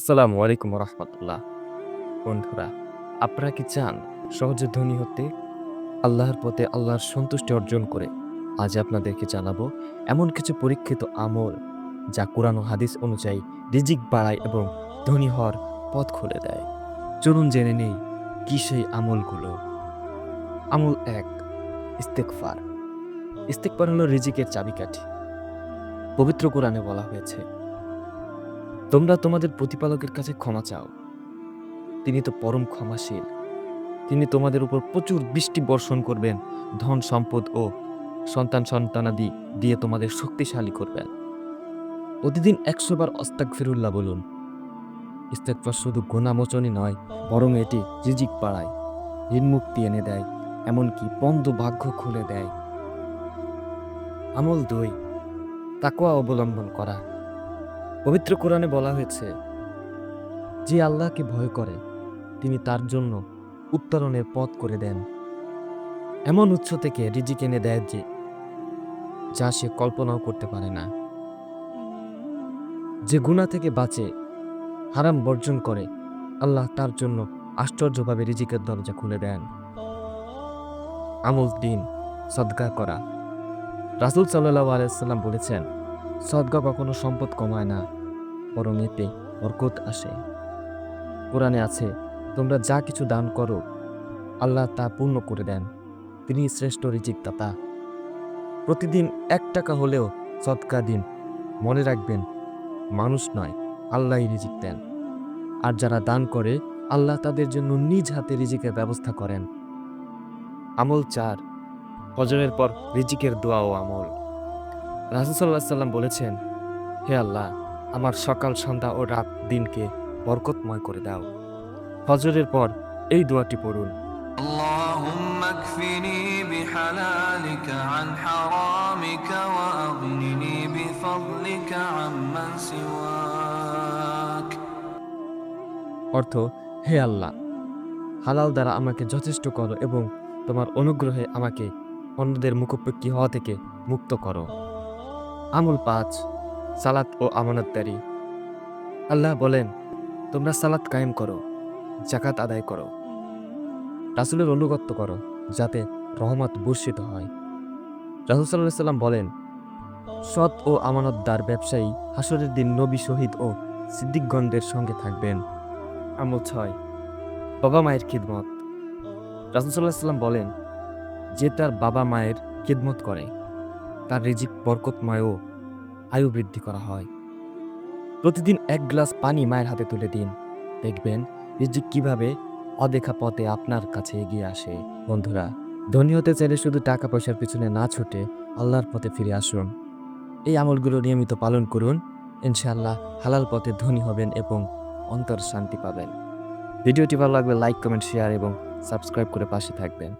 আসসালামু আলাইকুম রহমতুল্লাহ বন্ধুরা, আপনারা কি চান সহজে ধনী হতে? আল্লাহর পথে আল্লাহর সন্তুষ্টি অর্জন করে আজ আপনাদেরকে জানাব এমন কিছু পরীক্ষিত আমল যা কোরআন ও হাদিস অনুযায়ী রিজিক বাড়ায় এবং ধনী হওয়ার পথ খুলে দেয়। চলুন জেনে নেই কি সেই আমলগুলো। আমল এক ইস্তেকফার ইস্তেকফার হলো রিজিকের চাবিকাঠি। পবিত্র কোরআনে বলা হয়েছে তোমরা তোমাদের প্রতিপালকের কাছে ক্ষমা চাও। তিনি তো পরম ক্ষমাশীল। তিনি তোমাদের উপর প্রচুর বৃষ্টি বর্ষণ করবেন, ধন, সম্পদ ও সন্তান, সন্তানাদি দিয়ে তোমাদের শক্তিশালী করবেন। প্রতিদিন একশো বার অস্তাক ফিরুল্লাহ বলুন। ইস্তেকফার শুধু গোনামোচনই নয়, বরং এটি রিজিক পাড়ায় ঋণ মুক্তি এনে দেয়, এমনকি বন্ধ ভাগ্য খুলে দেয়। আমল দুই তাকোয়া অবলম্বন করা। পবিত্র কোরআনে বলা হয়েছে, যে আল্লাহকে ভয় করে, তিনি তার জন্য উত্তরণের পথ করে দেন। এমন উৎস থেকে রিজিক এনে দেয় যে, যা সে কল্পনাও করতে পারে না। যে গুণা থেকে বাঁচে, হারাম বর্জন করে, আল্লাহ তার জন্য আশ্চর্যভাবে রিজিকের দরজা খুলে দেন। আমল দিন সদগা করা। রাসুল সাল্লাহ আলাইসাল্লাম বলেছেন সদগা কখনো সম্পদ কমায় না, বরং এতে বরকত আসে। কোরআনে আছে, তোমরা যা কিছু দান করো, আল্লাহ তা পূর্ণ করে দেন। তিনি শ্রেষ্ঠ রিজিক দাতা প্রতিদিন এক টাকা হলেও সদকা দিন। মনে রাখবেন, মানুষ নয় আল্লাহ রিজিক দেন। আর যারা দান করে, আল্লাহ তাদের জন্য নিজ হাতে রিজিকের ব্যবস্থা করেন। আমল চার ফজরের পর রিজিকের দোয়া ও আমল। রাসুসাল্লাহ সাল্লাম বলেছেন হে আল্লাহ আমার সকাল সন্ধ্যা ও রাত দিনকে বরকতময় করে দাও ফজরের পর এই দোয়াটি পড়ুন اللهم اكفني بحلالك عن حرامك واغنني بفضلك عمن سواك অর্থ হে আল্লাহ হালাল দ্বারা আমাকে যথেষ্ট করো এবং তোমার অনুগ্রহে আমাকে অন্যদের মুখোপেক্ষী হওয়া থেকে মুক্ত করো আমল পাঁচ সালাত ও আমানতদারি আল্লাহ বলেন, তোমরা সালাত কায়েম করো জাকাত আদায় করো। রাসুলের অনুগত্য করো, যাতে রহমত বর্ষিত হয়। রাসুল সাল্লাহ সাল্লাম বলেন, সৎ ও আমানতদার ব্যবসায়ী হাসরের দিন নবী শহীদ ও সিদ্দিকগণদের সঙ্গে থাকবেন। আমল ছয়, বাবা মায়ের খিদমত। রাসুলসাল্লাহ সাল্লাম বলেন, যে তার বাবা মায়ের খিদমত করে তার রিজিক বরকতময় ও আয়ু বৃদ্ধি করা হয়। প্রতিদিন এক গ্লাস পানি মায়ের হাতে তুলে দিন। দেখবেন রিজিক কীভাবে অদেখা পথে আপনার কাছে এগিয়ে আসে। বন্ধুরা, ধনী হতে চাইলে শুধু টাকা পয়সার পিছনে না ছুটে আল্লাহর পথে ফিরে আসুন। এই আমলগুলো নিয়মিত পালন করুন। ইনশাআল্লাহ হালাল পথে ধনী হবেন এবং অন্তর শান্তি পাবেন। ভিডিওটি ভালো লাগবে লাইক, কমেন্ট, শেয়ার এবং সাবস্ক্রাইব করে পাশে থাকবেন।